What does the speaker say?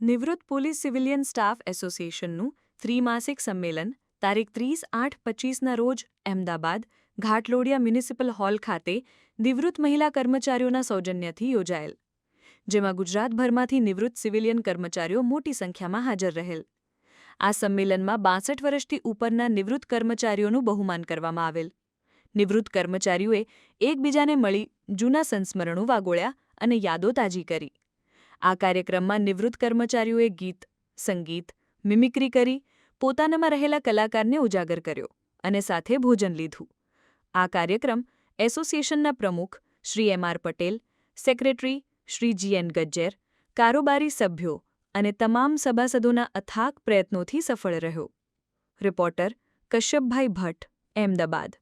નિવૃત્ત police civilian staff એસોસિએશનનું ત્રિમાસિક સંમેલન તારીખ ત્રીસ આઠ પચીસના રોજ અમદાવાદ, ઘાટલોડિયા મ્યુનિસિપલ હોલ ખાતે નિવૃત્ત મહિલા કર્મચારીઓના સૌજન્યથી યોજાયેલ. જેમાં ગુજરાતભરમાંથી નિવૃત્ત સિવિલિયન કર્મચારીઓ મોટી સંખ્યામાં હાજર રહેલ. આ સંમેલનમાં બાસઠ વર્ષથી ઉપરના નિવૃત્ત કર્મચારીઓનું બહુમાન કરવામાં આવેલ. નિવૃત્ત કર્મચારીઓએ એકબીજાને મળી જૂના સંસ્મરણો વાગોળ્યા અને યાદો તાજી કરી. આ કાર્યક્રમમાં નિવૃત્ત કર્મચારીઓએ ગીત, સંગીત મિમિક્રી કરી, પોતાનામાં રહેલા કલાકારને ઉજાગર કર્યો અને સાથે ભોજન લીધું. આ કાર્યક્રમ એસોસિએશનના પ્રમુખ Shri M R Patel, secretary Shri G N Gajjar, કારોબારી સભ્યો અને તમામ સભાસદોના અથાક પ્રયત્નોથી સફળ રહ્યો. રિપોર્ટર કશ્યપભાઈ ભટ્ટ, અહેમદાબાદ.